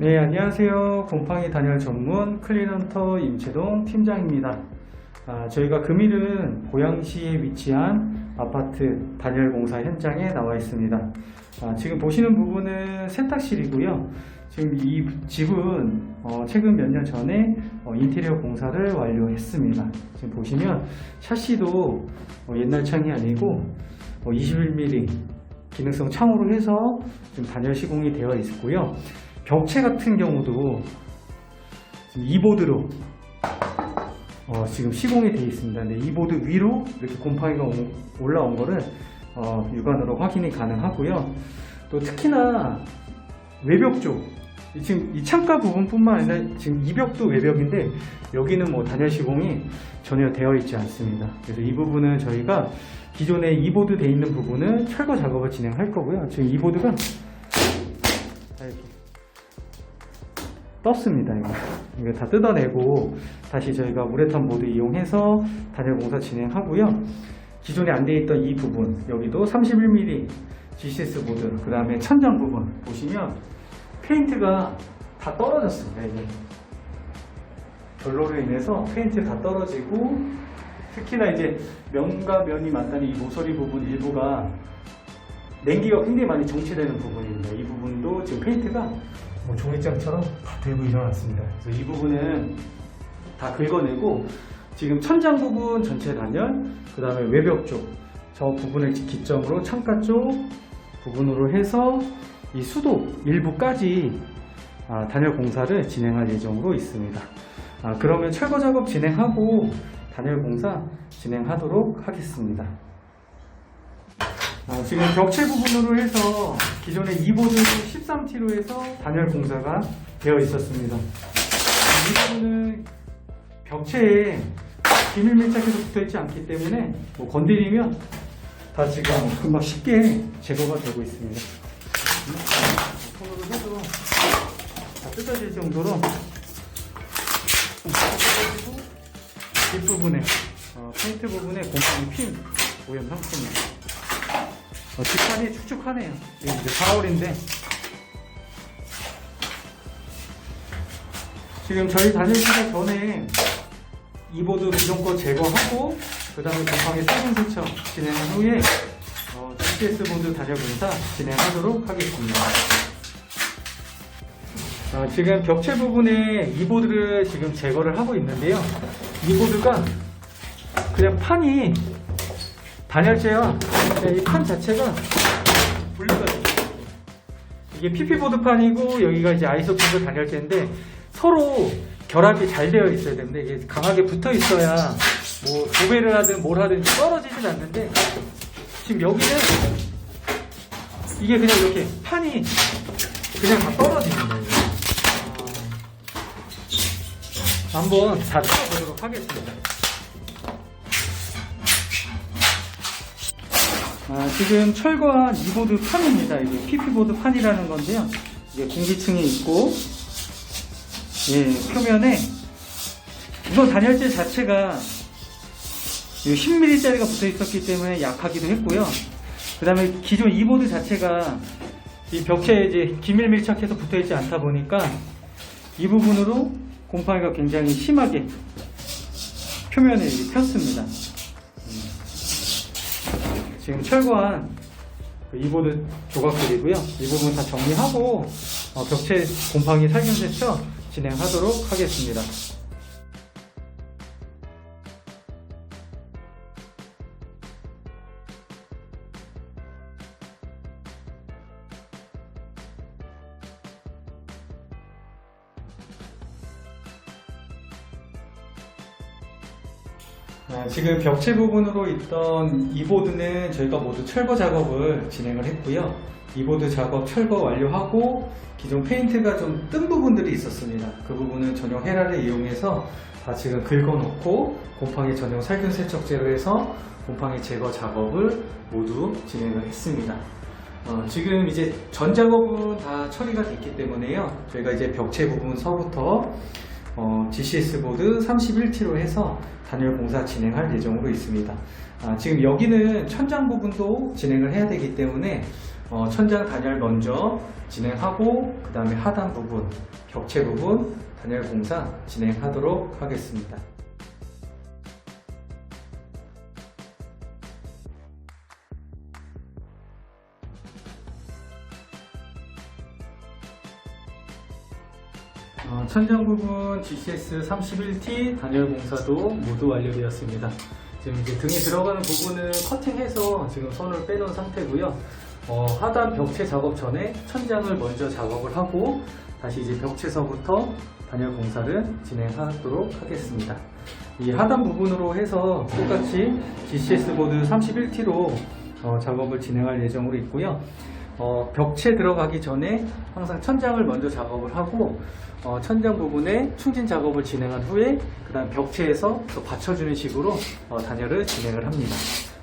네, 안녕하세요. 곰팡이 단열 전문 클린헌터 임채동 팀장입니다. 아, 저희가 금일은 고양시에 위치한 아파트 단열 공사 현장에 나와 있습니다. 아, 지금 보시는 부분은 세탁실이고요. 지금 이 집은 어, 최근 몇 년 전에 어, 인테리어 공사를 완료했습니다. 지금 보시면 샤시도 어, 옛날 창이 아니고 21mm 기능성 창으로 해서 지금 단열 시공이 되어 있고요. 벽체 같은 경우도 지금 이 보드로 어, 지금 시공이 되어 있습니다. 근데 이 보드 위로 이렇게 곰팡이가 오- 올라온 거를 어, 육안으로 확인이 가능하고요. 또 특히나 외벽 쪽이 지금 이 창가 부분뿐만 아니라 지금 이 벽도 외벽인데 여기는 뭐 단열 시공이 전혀 되어 있지 않습니다. 그래서 이 부분은 저희가 기존에 이 보드 돼 있는 부분은 철거 작업을 진행할 거고요. 지금 이 보드가 떴습니다. 이거 이거 다 뜯어내고 다시 저희가 우레탄 보드 이용해서 단열 공사 진행하고요. 기존에 안 돼 있던 이 부분 여기도 31mm GCS 보드 그 다음에 천장 부분 보시면 페인트가 다 떨어졌습니다. 이게 결로로 인해서 페인트 다 떨어지고 특히나 이제 면과 면이 만나는 이 모서리 부분 일부가 냉기가 굉장히 많이 정체되는 부분입니다. 이 부분도 지금 페인트가 뭐 종이장처럼 다 들고 일어났습니다. 그래서 이 부분은 다 긁어내고 지금 천장 부분 전체 단열, 그 다음에 외벽 쪽, 저 부분을 기점으로 창가 쪽 부분으로 해서 이 수도 일부까지 아, 단열 공사를 진행할 예정으로 있습니다. 아, 그러면 철거 작업 진행하고 단열 공사 진행하도록 하겠습니다. 아, 지금 벽체 부분으로 해서 기존에 2보드 13T로 해서 단열 공사가 되어 있었습니다. 이 부분은 벽체에 비닐 밀착해서 붙어 있지 않기 때문에 뭐 건드리면 다 지금 금방 쉽게 제거가 되고 있습니다. 손으로 해도 다 뜯어질 정도로 뒷부분에 어, 페인트 부분에 곰팡이 핀 오염 상태입니다. 어, 뒷판이 축축하네요. 이제 4월인데 지금 저희 시간 전에 이 보드 기존 거 제거하고 그 다음에 곰팡이 세분 세척 진행한 후에 어, GPS 보드 단열 공사 진행하도록 하겠습니다. 어, 지금 벽체 부분에 이 보드를 지금 제거를 하고 있는데요. 이 보드가 그냥 판이 단열재와 이판 자체가 분리가 돼요. 이게 PP보드판이고 여기가 이제 아이소핑크 단열재인데 서로 결합이 잘 되어 있어야 되는데 이게 강하게 붙어 있어야 뭐 도배를 하든 뭘 하든 떨어지진 않는데 지금 여기는 이게 그냥 이렇게 판이 그냥 다 떨어집니다. 이게. 아, 한번 다 뜯어보도록 하겠습니다. 아, 지금 철거한 이 보드 판입니다. 이게 PP보드 판이라는 건데요. 이게 공기층이 있고, 예, 표면에, 우선 단열재 자체가 10mm짜리가 붙어 있었기 때문에 약하기도 했고요. 그 다음에 기존 이 보드 자체가 이 벽체에 이제 기밀 밀착해서 붙어 있지 않다 보니까 이 부분으로 곰팡이가 굉장히 심하게 표면에 폈습니다. 지금 철거한 그 이보드 조각들이고요. 이 부분 다 정리하고 어, 벽체 곰팡이 살균 세척 진행하도록 하겠습니다. 아, 지금 벽체 부분으로 있던 이 보드는 저희가 모두 철거 작업을 진행을 했고요. 이 보드 작업 철거 완료하고 기존 페인트가 좀 뜬 부분들이 있었습니다. 그 부분은 전용 헤라를 이용해서 다 지금 긁어놓고 곰팡이 전용 살균 세척제로 해서 곰팡이 제거 작업을 모두 진행을 했습니다. 어, 지금 이제 전 작업은 다 처리가 됐기 때문에요. 저희가 이제 벽체 부분서부터 어, GCS 보드 31T로 해서 단열 공사 진행할 예정으로 있습니다. 아, 지금 여기는 천장 부분도 진행을 해야 되기 때문에 어, 천장 단열 먼저 진행하고 그 다음에 하단 부분, 벽체 부분 단열 공사 진행하도록 하겠습니다. 어, 천장 부분 GCS 31T 단열 공사도 모두 완료되었습니다. 지금 이제 등에 들어가는 부분은 커팅해서 지금 손을 빼놓은 상태고요. 어, 하단 벽체 작업 전에 천장을 먼저 작업을 하고 다시 이제 벽체서부터 단열 공사를 진행하도록 하겠습니다. 이 하단 부분으로 해서 똑같이 GCS 보드 31T로 어, 작업을 진행할 예정으로 있고요. 어, 벽체 들어가기 전에 항상 천장을 먼저 작업을 하고 어, 천장 부분에 충진 작업을 진행한 후에 그 다음 벽체에서 또 받쳐주는 식으로 어, 단열을 진행을 합니다.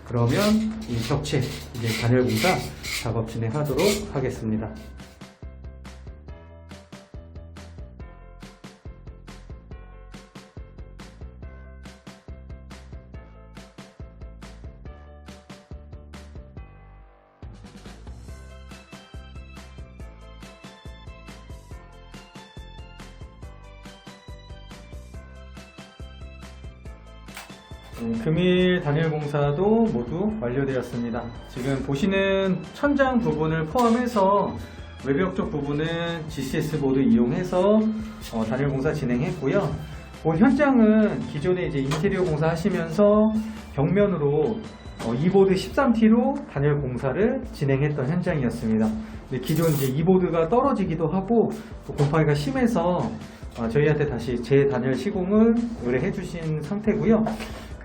그러면 이 벽체 이제 단열 공사 작업 진행하도록 하겠습니다. 음, 금일 단열 공사도 모두 완료되었습니다. 지금 보시는 천장 부분을 포함해서 외벽 쪽 부분은 GCS 보드 이용해서 어, 단열 공사 진행했고요. 본 현장은 기존에 이제 인테리어 공사 하시면서 벽면으로 어, 이보드 13T로 단열 공사를 진행했던 현장이었습니다. 기존 이제 이보드가 떨어지기도 하고 또 곰팡이가 심해서 어, 저희한테 다시 재단열 시공을 의뢰해 주신 상태고요.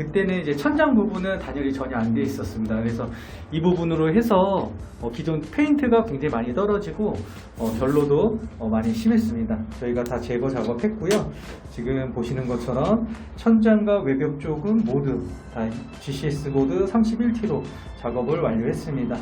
그때는 이제 천장 부분은 단열이 전혀 안 돼 있었습니다. 그래서 이 부분으로 해서 어, 기존 페인트가 굉장히 많이 떨어지고 어, 결로도 어, 많이 심했습니다. 저희가 다 제거 작업했고요. 지금 보시는 것처럼 천장과 외벽 쪽은 모두 다 GCS 보드 31T로 작업을 완료했습니다.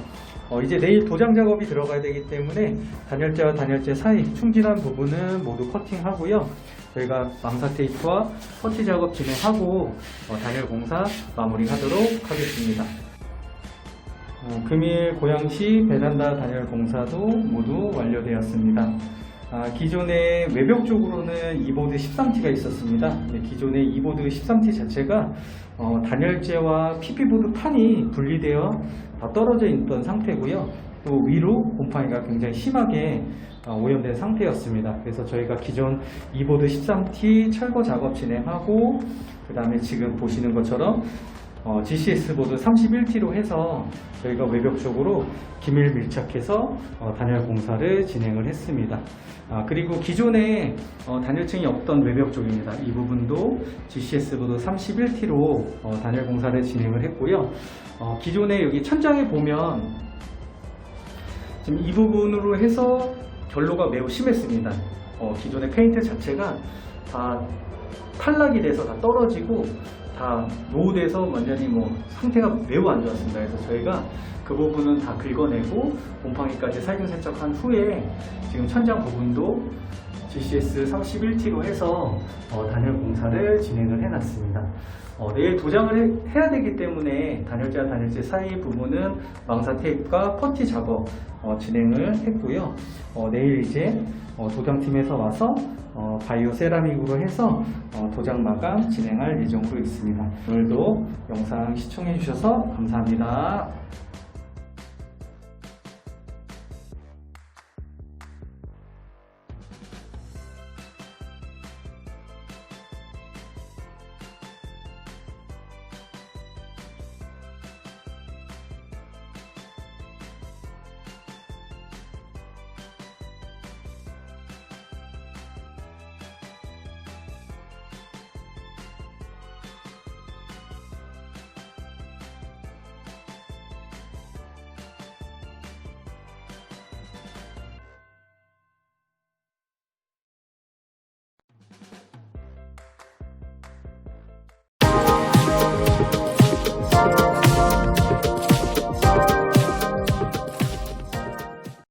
어, 이제 내일 도장 작업이 들어가야 되기 때문에 단열재와 단열재 사이 충진한 부분은 모두 커팅하고요. 저희가 망사 테이프와 퍼티 작업 진행하고 어, 단열 공사 마무리하도록 하겠습니다. 어, 금일 고양시 베란다 단열 공사도 모두 완료되었습니다. 아, 기존의 외벽 쪽으로는 이보드 13T가 있었습니다. 기존의 이보드 13T 자체가 어, 단열재와 PP보드 판이 분리되어 다 떨어져 있던 상태고요. 또 위로 곰팡이가 굉장히 심하게 어, 오염된 상태였습니다. 그래서 저희가 기존 이보드 13T 철거 작업 진행하고 그 다음에 지금 보시는 것처럼 어, GCS 보드 31T로 해서 저희가 외벽 쪽으로 기밀 밀착해서 어, 단열 공사를 진행을 했습니다. 아, 그리고 기존에 어, 단열층이 없던 외벽 쪽입니다. 이 부분도 GCS 보드 31T로 어, 단열 공사를 진행을 했고요. 어, 기존에 여기 천장에 보면 지금 이 부분으로 해서 결로가 매우 심했습니다. 어, 기존의 페인트 자체가 다 탈락이 돼서 다 떨어지고 다 노후돼서 완전히 뭐 상태가 매우 안 좋았습니다. 그래서 저희가 그 부분은 다 긁어내고 곰팡이까지 살균 세척한 후에 지금 천장 부분도 GCS 31T로 해서 어, 단열 공사를 진행을 해놨습니다. 어, 내일 도장을 해, 해야 되기 때문에 단열재와 단열재 사이 부분은 망사 테이프가 퍼티 작업 어, 진행을 했고요. 어, 내일 이제 어, 도장팀에서 와서 어, 바이오 세라믹으로 해서 어, 도장 마감 진행할 예정으로 있습니다. 오늘도 영상 시청해 주셔서 감사합니다.